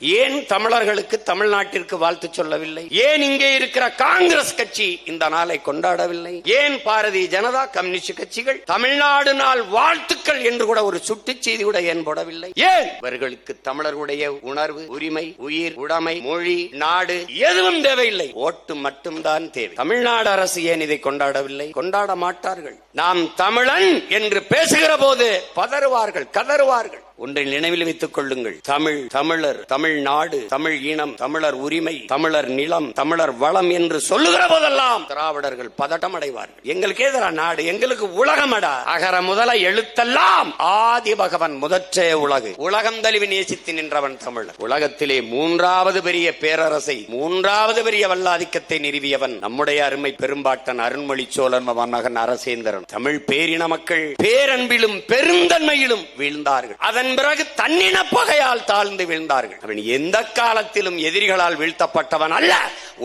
ஏன் தமிழர்களுக்கு தமிழ்நாட்டிற்கு வாழ்த்து சொல்லவில்லை? ஏன் இங்கே இருக்கிற காங்கிரஸ் கட்சி இந்த நாளை கொண்டாடவில்லை? ஏன் பாரதிய ஜனதா கம்யூனிஸ்ட் கட்சிகள் தமிழ்நாடு நாள் வாழ்த்துக்கள் என்று கூட ஒரு சுட்டு செய்தி கூட ஏன் போடவில்லை? ஏன்? இவர்களுக்கு தமிழர்களுடைய உணர்வு உரிமை உயிர் உடைமை மொழி நாடு எதுவும் தேவையில்லை. ஓட்டு மட்டும்தான் தேவை. தமிழ்நாடு அரசு ஏன் இதை கொண்டாடவில்லை? கொண்டாட மாட்டார்கள். நாம் தமிழன் என்று பேசுகிற போது பதறுவார்கள் கதறுவார்கள். ஒன்றை நினைவில் வைத்துக் கொள்ளுங்கள். தமிழ் தமிழர் தமிழ்நாடு தமிழ் இனம் தமிழர் உரிமை தமிழர் நிலம் தமிழர் வளம் என்று சொல்லுகிற போதெல்லாம் திராவிடர்கள் பதட்டம் அடைவார்கள் எங்களுக்கு எதிரா நாடு? எங்களுக்கு உலகமடா? அகர முதல எழுத்தெல்லாம் ஆதி பகவன் முதற்றே உலகு. உலகம் தழுவி நேசித்து நின்றவன் தமிழர். உலகத்திலே மூன்றாவது பெரிய பேரரசை மூன்றாவது பெரிய வல்லாதிக்கத்தை நிறுவியவன் நம்முடைய அருமை பெரும்பாட்டன் அருண்மொழி சோழன் மகன் அரசேந்திரன் தமிழ் பேரின மக்கள் பேரன்பிலும் பெருந்தன்மையிலும் வீழ்ந்தார்கள். அதன் பிறகு தன்னின பகையால் தாழ்ந்து வீழ்ந்தார்கள். அவன் எந்த காலத்திலும் எதிரிகளால் வீழ்த்தப்பட்டவன் அல்ல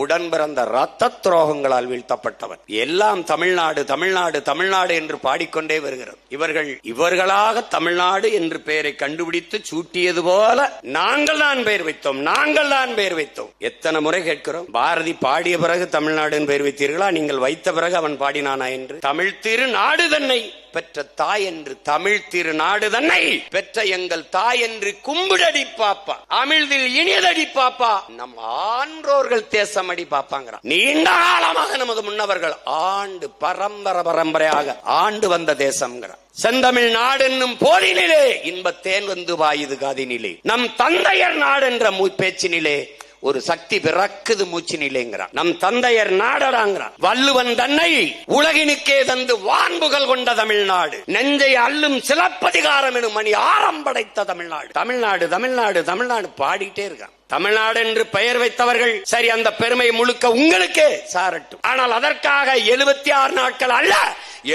உடன் பிறந்த ரத்த துரோகங்களால் வீழ்த்தப்பட்டவன். எல்லாம் தமிழ்நாடு தமிழ்நாடு தமிழ்நாடு என்று பாடிக்கொண்டே வருகிறது. இவர்கள் இவர்களாக தமிழ்நாடு என்று பெயரை கண்டுபிடித்து சூட்டியது போல நாங்கள் தான் பெயர் வைத்தோம் நாங்கள் தான் பெயர் வைத்தோம். எத்தனை முறை கேட்கிறோம் பாரதி பாடிய பிறகு தமிழ்நாடுன்னு பெயர் வைத்தீர்களா? நீங்கள் வைத்த பிறகு அவன் பாடினானா என்று. தமிழ் திரு நாடு தன்னை பெற்ற தாய் என்று தமிழ் திருநாடு தன்னை பெற்ற எங்கள் தாய் என்று கும்பிடடி பாப்பா. அமிழ்தில் இனியதடி பாப்பா. நம் ஆன்றோர்கள் தேசமடி பாப்பாங்கிறான். நீண்ட காலமாக நமது முன்னவர்கள் ஆண்டு பரம்பரை பரம்பரையாக ஆண்டு வந்த தேசம்ங்கிறான். செந்தமிழ் நாடு என்னும் போரினிலே இன்பத்தேன் வந்து வாயுது காதினிலே. நம் தந்தையர் நாடு என்ற பேச்சினிலே ஒரு சக்தி பிறக்குது மூச்சு நிலைங்கிறான். நம் தந்தையர் நாடடாங்கிறான். வள்ளுவன் தன்னை உலகினுக்கே தந்து வான்புகள் கொண்ட தமிழ்நாடு. நெஞ்சை அள்ளும் சிலப்பதிகாரம் எனும் மணி ஆரம் படைத்த தமிழ்நாடு. தமிழ்நாடு தமிழ்நாடு தமிழ்நாடு பாடிட்டே இருக்கான். தமிழ்நாடு என்று பெயர் வைத்தவர்கள் சரி அந்த பெருமை முழுக்க உங்களுக்கே சாரட்டும். ஆனால் அதற்காக எழுபத்தி ஆறு நாட்கள் அல்ல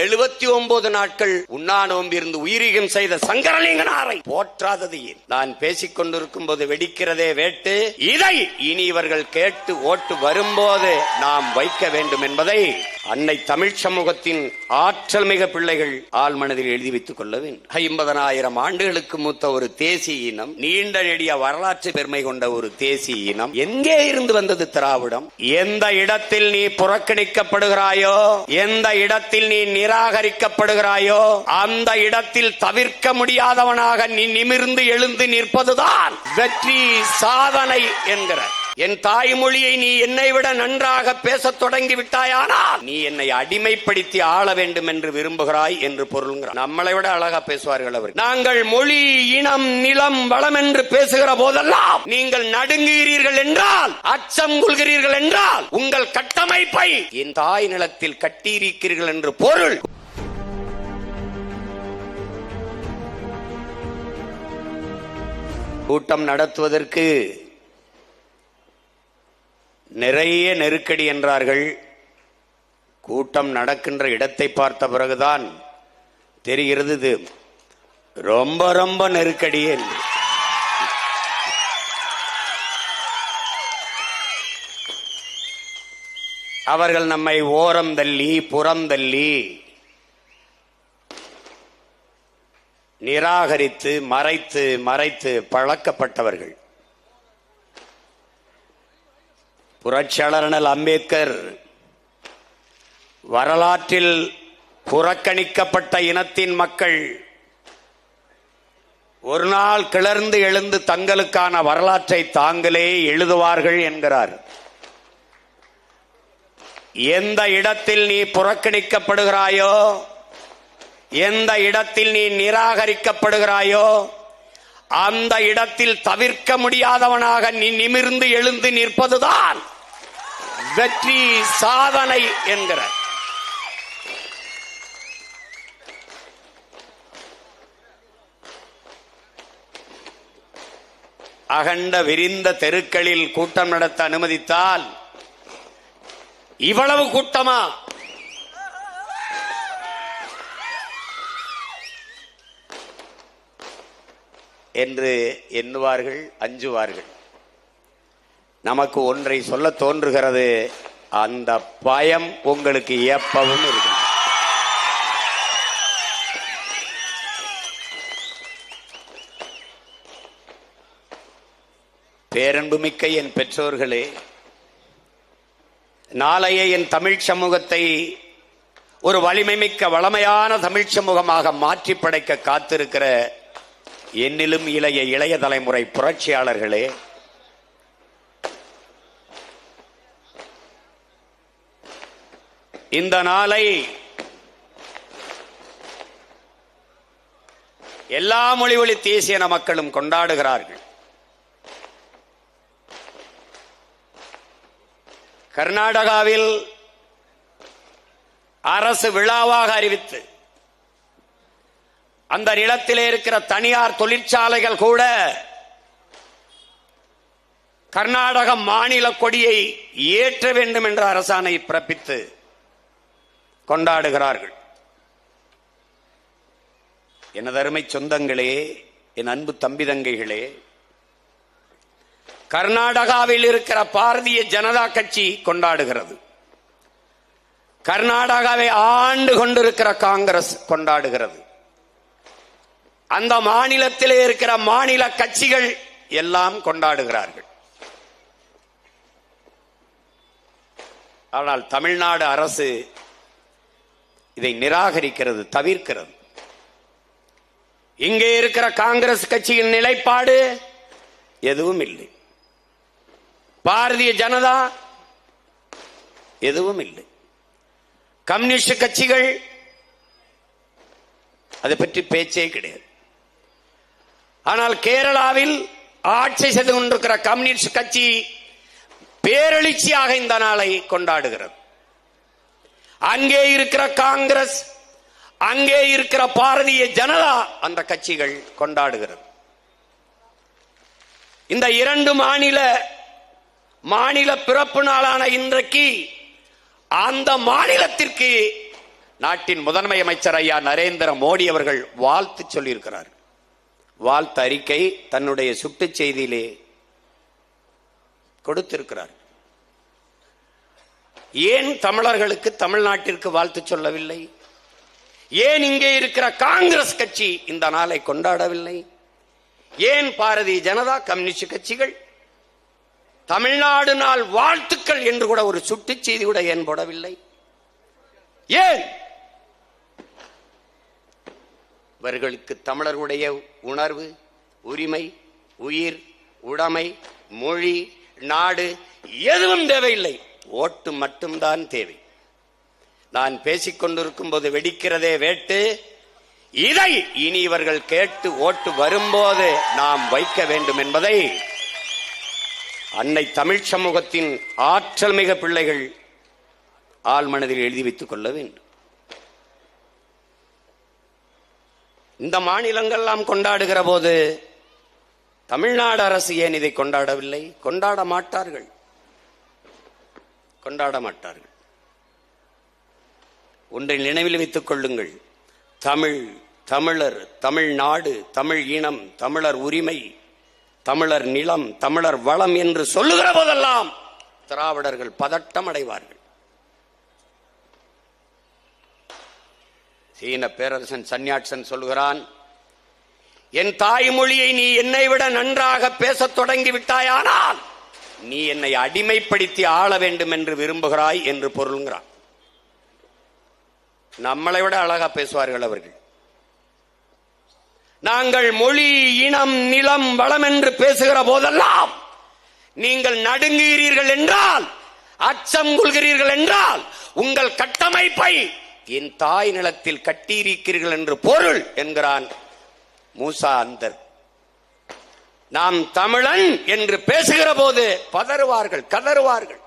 எழுபத்தி ஒன்பது நாட்கள் உண்ணா நோம்பிருந்து உயிரிகம் செய்த சங்கரலிங்கனாரை போற்றாதது ஏன்? நான் பேசிக் கொண்டிருக்கும் போது வெடிக்கிறதே வேட்டு இதை இனி இவர்கள் கேட்டு ஓட்டு வரும்போது நாம் வைக்க வேண்டும் என்பதை அன்னை தமிழ் சமூகத்தின் ஆற்றல் மிக பிள்ளைகள் ஆள் மனதில் எழுதி வைத்துக் கொள்ள வேண்டும். ஐம்பதனாயிரம் ஆண்டுகளுக்கு மூத்த ஒரு தேசிய இனம் நீண்ட நெடிய வரலாற்று பெருமை கொண்ட ஒரு தேசிய இனம் எங்கே இருந்து வந்தது திராவிடம்? எந்த இடத்தில் நீ புறக்கணிக்கப்படுகிறாயோ எந்த இடத்தில் நீ நிராகரிக்கப்படுகிறாயோ அந்த இடத்தில் தவிர்க்க முடியாதவனாக நீ நிமிர்ந்து எழுந்து நிற்பதுதான் வெற்றி சாதனை என்கிற என் தாய்மொழியை நீ என்னை விட நன்றாக பேசத் தொடங்கி விட்டாயானால் நீ என்னை அடிமைப்படுத்தி ஆள வேண்டும் என்று விரும்புகிறாய் என்று பொருள்கிறார். நம்மளை விட அழகா பேசுவார்கள் அவர் நாங்கள் மொழி இனம் நிலம் வளம் என்று பேசுகிற போதெல்லாம் நீங்கள் நடுங்குகிறீர்கள் என்றால் அச்சம் கொள்கிறீர்கள் என்றால் உங்கள் கட்டமைப்பை என் தாய் நிலத்தில் கட்டியிருக்கிறீர்கள் என்று பொருள். கூட்டம் நடத்துவதற்கு நிறைய நெருக்கடி என்றார்கள். கூட்டம் நடக்கின்ற இடத்தை பார்த்த பிறகுதான் தெரிகிறது இது. ரொம்ப ரொம்ப நெருக்கடி என்று அவர்கள் நம்மை ஓரம் தள்ளி புறம் தள்ளி நிராகரித்து மறைத்து மறைத்து பழக்கப்பட்டவர்கள். புரட்சியாளர் அம்பேத்கர் வரலாற்றில் புறக்கணிக்கப்பட்ட இனத்தின் மக்கள் ஒரு நாள் கிளர்ந்து எழுந்து தங்களுக்கான வரலாற்றை தாங்களே எழுதுவார்கள் என்கிறார். எந்த இடத்தில் நீ புறக்கணிக்கப்படுகிறாயோ எந்த இடத்தில் நீ நிராகரிக்கப்படுகிறாயோ அந்த இடத்தில் தவிர்க்க முடியாதவனாக நீ நிமிர்ந்து எழுந்து நிற்பதுதான் வெற்றி சாதனை என்கிற. அகண்ட விரிந்த தெருக்களில் கூட்டம் நடத்த அனுமதித்தால் இவ்வளவு கூட்டமா? என்று எண்ணுவார்கள் அஞ்சுவார்கள். நமக்கு ஒன்றை சொல்ல தோன்றுகிறது. அந்த பயம் உங்களுக்கு எப்பவும் இருக்கும். பேரன்புமிக்க என் பெற்றோர்களே நாளைய என் தமிழ் சமூகத்தை ஒரு வலிமை மிக்க வளமையான தமிழ் சமூகமாக மாற்றி படைக்க காத்திருக்கிற என்னிலும் இளைய இளைய தலைமுறை புரட்சியாளர்களே இந்த நாளை எல்லா மொழி வழி தேசிய மக்களும் கொண்டாடுகிறார்கள். கர்நாடகாவில் அரசு விழாவாக அறிவித்து அந்த நிலத்திலே இருக்கிற தனியார் தொழிற்சாலைகள் கூட கர்நாடக மாநில கொடியை ஏற்ற வேண்டும் என்ற அரசாணை பிறப்பித்து கொண்டாடுகிறார்கள். எனது அருமை சொந்தங்களே என் அன்பு தம்பி தங்கைகளே கர்நாடகாவில் இருக்கிற பாரதிய ஜனதா கட்சி கொண்டாடுகிறது. கர்நாடகாவை ஆண்டு கொண்டிருக்கிற காங்கிரஸ் கொண்டாடுகிறது. அந்த மாநிலத்திலே இருக்கிற மாநில கட்சிகள் எல்லாம் கொண்டாடுகிறார்கள். ஆனால் தமிழ்நாடு அரசு இதை நிராகரிக்கிறது தவிர்க்கிறது. இங்கே இருக்கிற காங்கிரஸ் கட்சியின் நிலைப்பாடு எதுவும் இல்லை. பாரதிய ஜனதா எதுவும் இல்லை. கம்யூனிஸ்ட் கட்சிகள் அதை பற்றி பேச்சே கிடையாது. ஆனால் கேரளாவில் ஆட்சி செய்து கொண்டிருக்கிற கம்யூனிஸ்ட் கட்சி பேரெழுச்சியாக இந்த நாளை கொண்டாடுகிறது. அங்கே இருக்கிற காங்கிரஸ் அங்கே இருக்கிற பாரதிய ஜனதா அந்த கட்சிகள் கொண்டாடுகிறது. இந்த இரண்டு மாநில மாநில பிறப்பு நாளான இன்றைக்கு அந்த மாநிலத்திற்கு நாட்டின் முதன்மை அமைச்சர் ஐயா நரேந்திர மோடி அவர்கள் வாழ்த்து சொல்லியிருக்கிறார். வாழ்த்து அறிக்கை தன்னுடைய சுட்டு செய்தியிலே கொடுத்திருக்கிறார். ஏன் தமிழர்களுக்கு தமிழ்நாட்டிற்கு வாழ்த்து சொல்லவில்லை? ஏன் இங்கே இருக்கிற காங்கிரஸ் கட்சி இந்த நாளை கொண்டாடவில்லை? ஏன் பாரதிய ஜனதா கம்யூனிஸ்ட் கட்சிகள் தமிழ்நாடு நாள் வாழ்த்துக்கள் என்று கூட ஒரு சுட்டு செய்தி கூட ஏன் போடவில்லை? ஏன்? இவர்களுக்கு தமிழர்களுடைய உணர்வு உரிமை உயிர் உடைமை மொழி நாடு எதுவும் தேவையில்லை. ஓட்டு மட்டும்தான் தேவை. நான் பேசிக்கொண்டிருக்கும் போது வெடிக்கிறதே வேட்டு. இதை இனி இவர்கள் கேட்டு ஓட்டு வரும்போது நாம் வைக்க வேண்டும் என்பதை அன்னை தமிழ் சமூகத்தின் ஆற்றல் மிக பிள்ளைகள் ஆள் மனதில் எழுதி வைத்துக் கொள்ள வேண்டும். இந்த மாநிலங்கள்லாம் கொண்டாடுகிற போது தமிழ்நாடு அரசு ஏன் இதை கொண்டாடவில்லை? கொண்டாட மாட்டார்கள். கொண்டாட மாட்டார்கள். ஒன்றை நினைவில் வைத்துக் கொள்ளுங்கள். தமிழ் தமிழர் தமிழ்நாடு தமிழ் இனம் தமிழர் உரிமை தமிழர் நிலம் தமிழர் வளம் என்று சொல்லுகிற போதெல்லாம் திராவிடர்கள் பதட்டம் அடைவார்கள். சீன பேரரசன் சன்னியாட்சன் சொல்லுகிறான் என் தாய்மொழியை நீ என்னை விட நன்றாக பேசத் தொடங்கி விட்டாயானால் நீ என்னை அடிமைப்படுத்தி ஆள வேண்டும் என்று விரும்புகிறாய் என்று பொருளுங்கிறான். நம்மளை விட அழகா பேசுவார்கள் அவர்கள். நாங்கள் மொழி இனம் நிலம் வளம் என்று பேசுகிற போதெல்லாம் நீங்கள் நடுங்குகிறீர்கள் என்றால் அச்சம் கொள்கிறீர்கள் என்றால் உங்கள் கட்டமைப்பை என் தாய் நிலத்தில் கட்டியிருக்கிறீர்கள் என்று பொருள் என்கிறான் மூசா அந்தர். நாம் தமிழன் என்று பேசுகிற போது பதறுவார்கள் கதறுவார்கள்.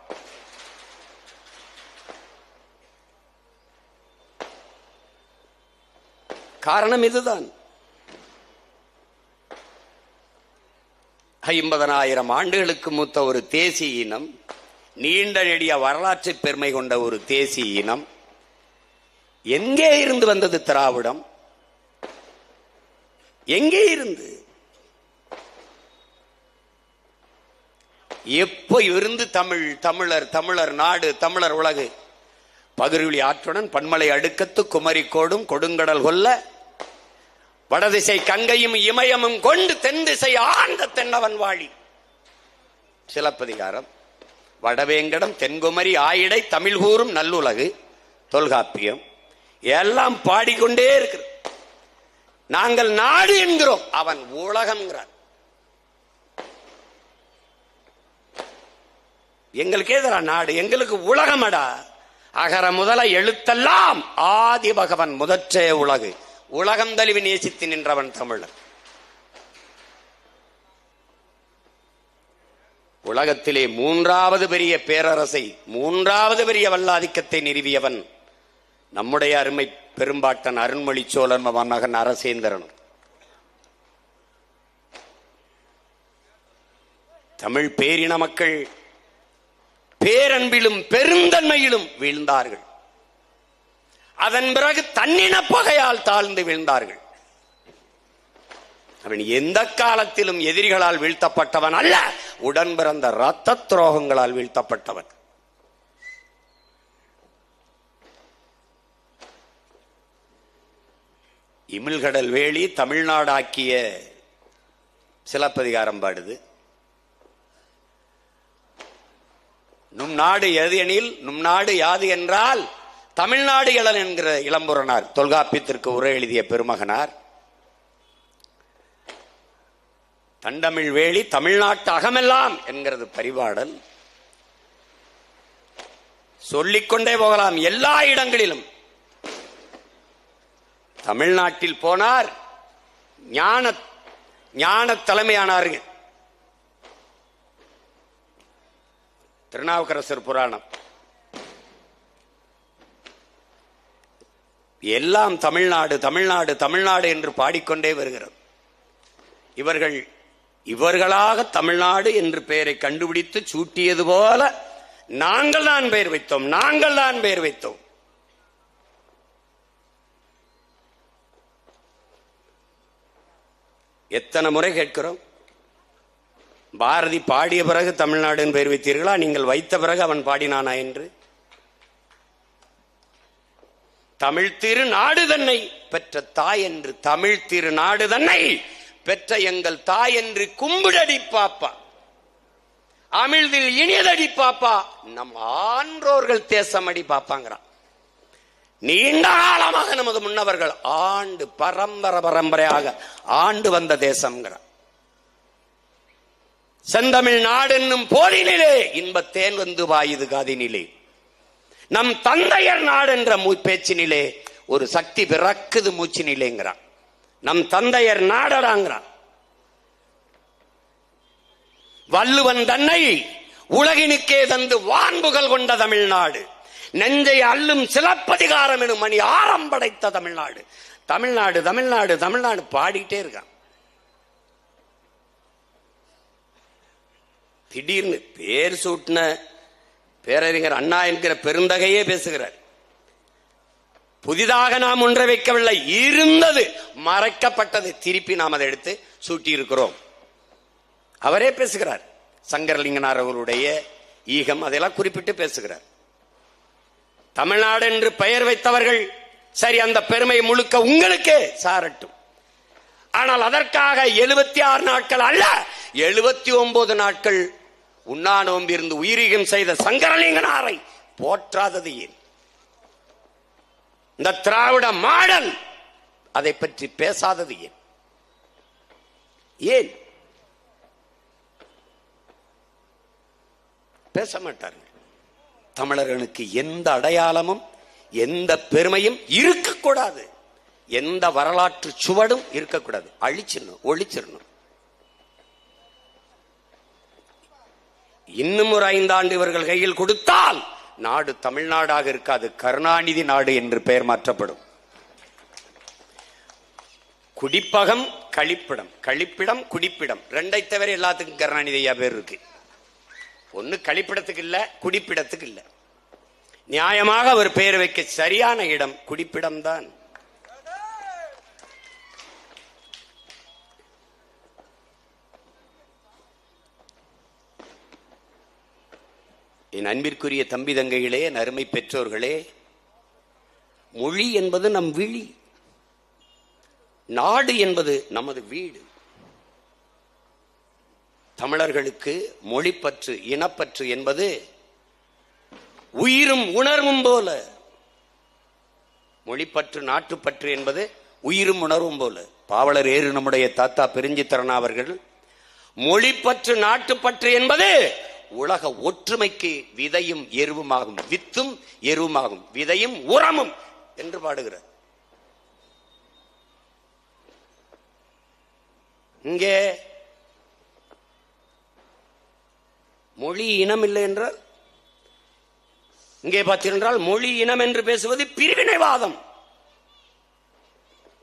காரணம் இதுதான். ஐம்பதனாயிரம் ஆண்டுகளுக்கு மூத்த ஒரு தேசிய இனம் நீண்ட நெடிய வரலாற்று பெருமை கொண்ட ஒரு தேசிய இனம் எங்கே இருந்து வந்தது திராவிடம்? எங்கே இருந்து? எப்போ இருந்து தமிழ் தமிழர் தமிழர் நாடு தமிழர் உலகு? பகிர்வெளி ஆற்றுடன் பன்மலை அடுக்கத்து குமரிக்கோடும் கொடுங்கடல் கொல்ல வடதிசை கங்கையும் இமயமும் கொண்டு தென் திசை ஆழ்ந்த தென்னவன் வாழி. சிலப்பதிகாரம். வடவேங்கடம் தென்குமரி ஆயிடை தமிழ் கூறும் நல்லுலகு தொல்காப்பியம். எல்லாம் பாடிக்கொண்டே இருக்கிறது. நாங்கள் நாடு என்கிறோம். அவன் உலகம்ங்கிறான். எங்களுக்கு எதிரா நாடு எங்களுக்கு உலகமடா. அகர முதல எழுத்தெல்லாம் ஆதி பகவன் முதற்றே உலகு. உலகம் தழுவி நேசித்து நின்றவன் தமிழர். உலகத்திலே மூன்றாவது பெரிய பேரரசை மூன்றாவது பெரிய வல்லாதிக்கத்தை நிறுவியவன் நம்முடைய அருமை பெரும்பாட்டன் அருண்மொழி சோழன் மகன் அரசேந்திரன். தமிழ் பேரின மக்கள் பேரன்பிலும் பெருந்தன்மையிலும் வீழ்ந்தார்கள். அதன் பிறகு தன்னின பகையால் தாழ்ந்து வீழ்ந்தார்கள். அவன் எந்த காலத்திலும் எதிரிகளால் வீழ்த்தப்பட்டவன் அல்ல உடன் பிறந்த ரத்த துரோகங்களால் வீழ்த்தப்பட்டவன். இமிழ்கடல் வேலி தமிழ்நாடாக்கிய சிலப்பதிகாரம் பாடுது. நும் நாடு எது எனில் நும் நாடு யாது என்றால் தமிழ்நாடு இளன் என்கிற இளம்புறனார் தொல்காப்பியத்திற்கு உரை எழுதிய பெருமகனார். தண்டமிழ் வேலி தமிழ்நாட்டு அகமெல்லாம் என்கிறது பரிபாடல். சொல்லிக்கொண்டே போகலாம் எல்லா இடங்களிலும். தமிழ்நாட்டில் போனார் ஞான ஞான தலைமையானார்கள். திருநாவுக்கரசர் புராணம். எல்லாம் தமிழ்நாடு தமிழ்நாடு தமிழ்நாடு என்று பாடிக்கொண்டே வருகிறது. இவர்கள் இவர்களாக தமிழ்நாடு என்று பெயரை கண்டுபிடித்து சூட்டியது போல நாங்கள் தான் பெயர் வைத்தோம் நாங்கள் தான் பெயர் வைத்தோம். எத்தனை முறை கேட்கிறோம்? பாரதி பாடிய பிறகு தமிழ்நாடுன்னு பெயர் வைத்தீர்களா? நீங்கள் வைத்த பிறகு அவன் பாடினானா என்று? தமிழ் திரு நாடு தன்னை பெற்ற தாய் என்று தமிழ் திரு நாடு தன்னை பெற்ற எங்கள் தாய் என்று கும்பிடடி பாப்பா. அமிழ்தில் இனியதடி பாப்பா. நம் ஆன்றோர்கள் தேசமடி பாப்பாங்கிறான். நீண்ட காலமாக நமது முன்னவர்கள் ஆண்டு பரம்பரை பரம்பரையாக ஆண்டு வந்த தேசம்ங்கிறான். செந்தமிழ் நாடு என்னும் போரினிலே இன்பத்தேன் வந்து வாயுது காதினிலே. நம் தந்தையர் நாடு என்ற மூ- பேச்சினிலே ஒரு சக்தி பிறக்குது மூச்சினிலேங்கிறான். நம் தந்தையர் நாடடாங்கிறான் வள்ளுவன் தன்னை உலகினுக்கே தந்து வான்புகள் கொண்ட தமிழ்நாடு. நெஞ்சை அள்ளும் சிலப்பதிகாரம் எனும் மணி ஆரம் படைத்த தமிழ்நாடு. தமிழ்நாடு தமிழ்நாடு தமிழ்நாடு பாடிட்டே இருக்கான். திடீர்னு பேர் சூட்டின பேரறிஞர் அண்ணா என்கிற பெருந்தகையே பேசுகிறார். புதிதாக நாம் ஒன்றை வைக்கவில்லை இருந்தது மறைக்கப்பட்டது. திருப்பி நாம் அதை எடுத்து சூட்டி இருக்கிறோம் அவரே பேசுகிறார். சங்கரலிங்கனார் அவருடைய ஈகம் அதெல்லாம் குறிப்பிட்டு பேசுகிறார். தமிழ்நாடு என்று பெயர் வைத்தவர்கள் சரி அந்த பெருமை முழுக்க உங்களுக்கே சாரட்டும். ஆனால் அதற்காக எழுபத்தி ஆறு நாட்கள் அல்ல எழுபத்தி ஒன்பது நாட்கள் உண்ணா நோம்பிருந்து உயிரிகம் செய்த சங்கரலிங்கனாரை போற்றாதது ஏன்? இந்த திராவிட மாடல் அதை பற்றி பேசாதது ஏன்? ஏன்? பேச மாட்டார்கள் தமிழர்களுக்கு எந்த அடையாளமும் எந்த பெருமையும் இருக்கக்கூடாது. எந்த வரலாற்று சுவடும் இருக்கக்கூடாது. அழிச்சிடணும் ஒழிச்சிடணும். இன்னும் ஒரு ஐந்தாண்டு இவர்கள் கையில் கொடுத்தால் நாடு தமிழ்நாடாக இருக்காது கருணாநிதி நாடு என்று பெயர் மாற்றப்படும். குடிப்பகம் கழிப்பிடம். கழிப்பிடம் குடிப்பிடம். ரெண்டை தவிர எல்லாத்துக்கும் கருணாநிதி ஐயா பேர் இருக்கு. ஒன்னு கழிப்பிடத்துக்கு இல்ல குடிப்பிடத்துக்கு இல்ல. நியாயமாக அவர் பெயர் வைக்க சரியான இடம் குடிப்பிடம் தான் என் அன்பிற்குரிய தம்பி தங்கைகளே என் அருமை பெற்றோர்களே மொழி என்பது நம் விழி. நாடு என்பது நமது வீடு. தமிழர்களுக்கு மொழிப்பற்று இனப்பற்று என்பது உயிரும் உணர்வும் போல. மொழிப்பற்று நாட்டுப்பற்று என்பது உயிரும் உணர்வும் போல. பாவலர் ஏறு நம்முடைய தாத்தா பெருஞ்சித்திரன் அவர்கள் மொழிப்பற்று நாட்டுப்பற்று என்பது உலக ஒற்றுமைக்கு விதையும் எருவுமாகும். வித்தும் எருவுமாகும். விதையும் உரமும் என்று பாடுகிறார். இங்கே மொழி இனம் இல்லை என்றால் இங்கே பார்த்தீர்கள் மொழி இனம் என்று பேசுவது பிரிவினைவாதம்.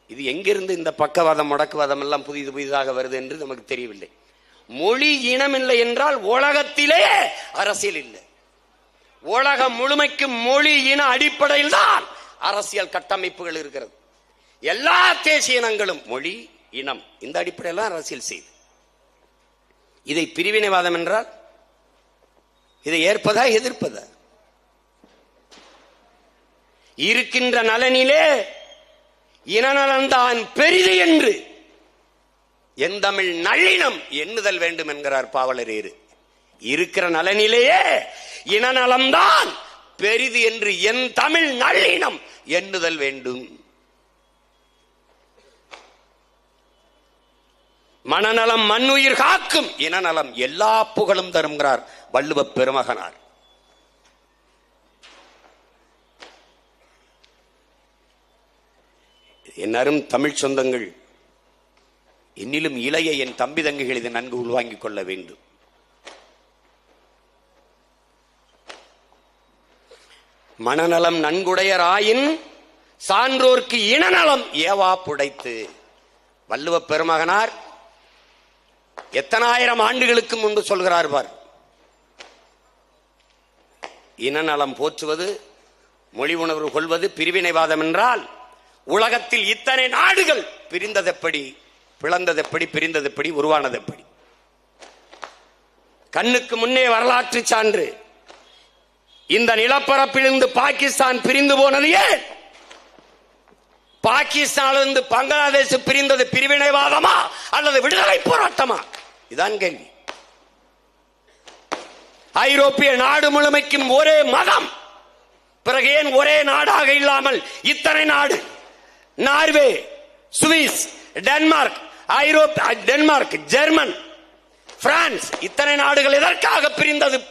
இது எங்கிருந்து இந்த பக்கவாதம் முடக்குவாதம் எல்லாம் புதிது புதிதாக வருது என்று நமக்கு தெரியவில்லை. மொழி இனம் இல்லை என்றால் உலகத்திலே அரசியல் இல்லை. உலகம் முழுமைக்கு மொழி இன அடிப்படையில் தான் அரசியல் கட்டமைப்புகள் இருக்கிறது. எல்லா தேசிய இனங்களும் மொழி இனம் இந்த அடிப்படையில் தான் அரசியல் செய்து. இதை பிரிவினைவாதம் என்றால் இதை ஏற்பதா எதிர்ப்பதா? இருக்கின்ற நலனிலே இனநலன்தான் பெரிது என்று எந்தமிழ் நல்லினம் எண்ணுதல் வேண்டும் என்கிறார் பாவலரேறு. இருக்கிற நலனிலேயே இனநலம்தான் பெரிது என்று என் தமிழ் நல்லினம் எண்ணுதல் வேண்டும். மனநலம் மண்ணுயிர் காக்கும் இனநலம் எல்லா புகழும் தருங்கிறார் வள்ளுவ பெருமகனார். என்னரும் தமிழ் சொந்தங்கள் என்னிலும் இளைய என் தம்பி தங்கைகள் இதை நன்கு உள்வாங்கிக் கொள்ள வேண்டும். மனநலம் நன்குடையராயின் சான்றோர்க்கு இனநலம் ஏவா புடைத்து. வள்ளுவ பெருமகனார் எத்தனாயிரம் ஆண்டுகளுக்கு முன்பு சொல்கிறார் பார். இனநலம் போற்றுவது மொழி உணர்வு கொள்வது பிரிவினைவாதம் என்றால் உலகத்தில் இத்தனை நாடுகள் பிரிந்ததெப்படி பிளந்ததெப்படி பிரிந்ததெப்படி உருவானதெப்படி. கண்ணுக்கு முன்னே வரலாற்று சான்று. இந்த நிலப்பரப்பிலிருந்து பாகிஸ்தான் பிரிந்து போனது ஏன்? பாகிஸ்தானிலிருந்து பங்களாதேஷ் பிரிந்தது பிரிவினைவாதமா அல்லது விடுதலை போராட்டமா? இதான் கேள்வி. ஐரோப்பிய நாடு முழுமைக்கும் ஒரே மதம். பிறகு ஏன் ஒரே நாடாக இல்லாமல் இத்தனை நாடு? நார்வே சுவிஸ் டென்மார்க் ஐரோப்பிய டென்மார்க் ஜெர்மன் பிரான்ஸ் இத்தனை நாடுகள் எதற்காக பிரிந்தது?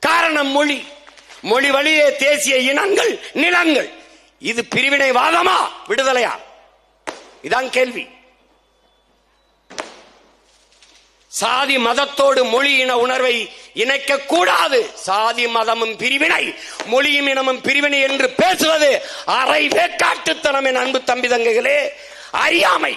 காரணம் மொழி. மொழி வழியே தேசிய இனங்கள் நிலங்கள். இது பிரிவினைவாதமா? விடுதலையா? இதான் கேள்வி. சாதி மதத்தோடு மொழி இன உணர்வை இணைக்க கூடாது. சாதி மதமும் பிரிவினை மொழியும் இனமும் பிரிவினை என்று பேசுவது அரை வேக்காட்டுத்தனம் என் அன்பு தம்பி தங்கைகளே. அறியாமை.